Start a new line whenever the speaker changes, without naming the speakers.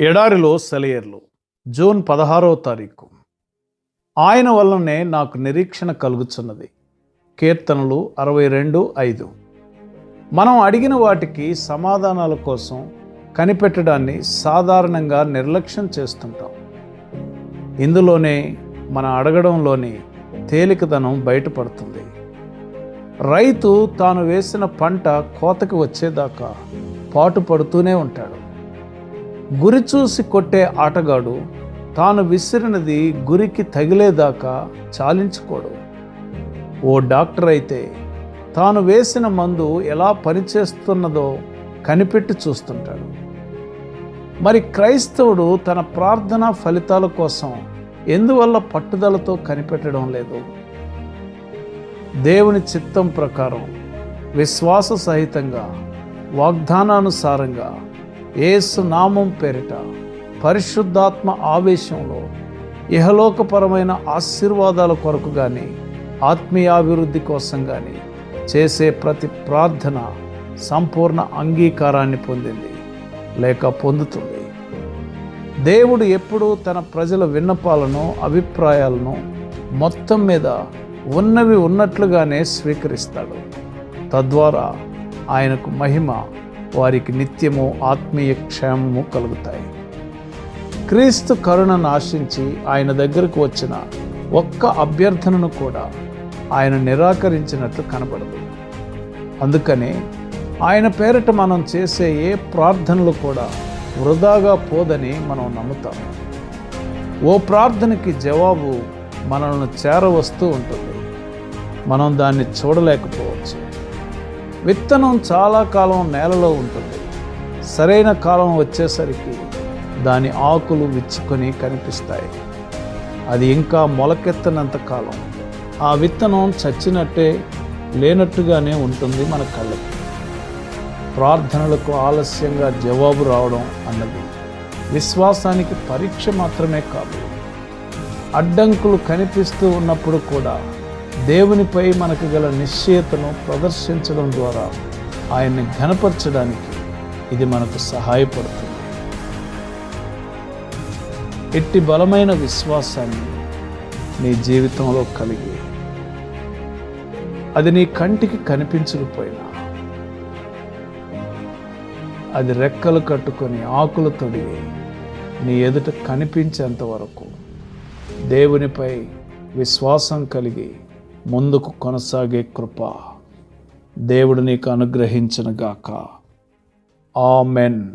ఎడారిలో సెలయర్లు. జూన్ పదహారవ తారీఖు. ఆయన వల్లనే నాకు నిరీక్షణ కలుగుచున్నది. కీర్తనలు అరవై రెండు ఐదు. మనం అడిగిన వాటికి సమాధానాల కోసం కనిపెట్టడాన్ని సాధారణంగా నిర్లక్ష్యం చేస్తుంటాం. ఇందులోనే మన అడగడంలోని తేలికదనం బయటపడుతుంది. రైతు తాను వేసిన పంట కోతకి వచ్చేదాకా పాటు పడుతూనే ఉంటాడు. గురి చూసి కొట్టే ఆటగాడు తాను విసిరినది గురికి తగిలేదాకా చాలించుకోడు. ఓ డాక్టర్ అయితే తాను వేసిన మందు ఎలా పనిచేస్తున్నదో కనిపెట్టి చూస్తుంటాడు. మరి క్రైస్తవుడు తన ప్రార్థన ఫలితాల కోసం ఎందువల్ల పట్టుదలతో కనిపెట్టడం లేదు? దేవుని చిత్తం ప్రకారం విశ్వాస సహితంగా వాగ్దానానుసారంగా ఏసు నామం పేరిట పరిశుద్ధాత్మ ఆవేశంలో ఇహలోకపరమైన ఆశీర్వాదాల కొరకు కానీ ఆత్మీయాభివృద్ధి కోసం కానీ చేసే ప్రతి ప్రార్థన సంపూర్ణ అంగీకారాన్ని పొందింది లేక పొందుతుంది. దేవుడు ఎప్పుడూ తన ప్రజల విన్నపాలను అభిప్రాయాలను మొత్తం మీద ఉన్నవి ఉన్నట్లుగానే స్వీకరిస్తాడు. తద్వారా ఆయనకు మహిమ వారికి నిత్యము ఆత్మీయ క్షేమము కలుగుతాయి. క్రీస్తు కరుణను ఆశించి ఆయన దగ్గరకు వచ్చిన ఒక్క అభ్యర్థనను కూడా ఆయన నిరాకరించినట్లు కనబడదు. అందుకనే ఆయన పేరిట మనం చేసే ఏ ప్రార్థనలు కూడా వృధాగా పోదని మనం నమ్ముతాం. ఓ ప్రార్థనకి జవాబు మనల్ని చేరవస్తూ ఉంటుంది. మనం దాన్ని చూడలేకపోవచ్చు. విత్తనం చాలా కాలం నేలలో ఉంటుంది. సరైన కాలం వచ్చేసరికి దాని ఆకులు విచ్చుకొని కనిపిస్తాయి. అది ఇంకా మొలకెత్తనంత కాలం. ఆ విత్తనం చచ్చినట్టే లేనట్టుగానే ఉంటుంది మన కళ్ళకి ప్రార్థనలకు ఆలస్యంగా జవాబు రావడం అన్నది విశ్వాసానికి పరీక్ష మాత్రమే కాదు. అడ్డంకులు కనిపిస్తూ ఉన్నప్పుడు కూడా దేవునిపై మనకు గల నిశ్చయతను ప్రదర్శించడం ద్వారా ఆయన్ని ఘనపరచడానికి ఇది మనకు సహాయపడుతుంది. ఎట్టి బలమైన విశ్వాసాన్ని నీ జీవితంలో కలిగి అది నీ కంటికి కనిపించకపోయినా అది రెక్కలు కట్టుకొని ఆకులు తొడిగి నీ ఎదుట కనిపించేంత వరకు దేవునిపై విశ్వాసం కలిగి ముందుకు కొనసాగే కృప. దేవుడు నీకు అనుగ్రహించనుగాక ఆమెన్.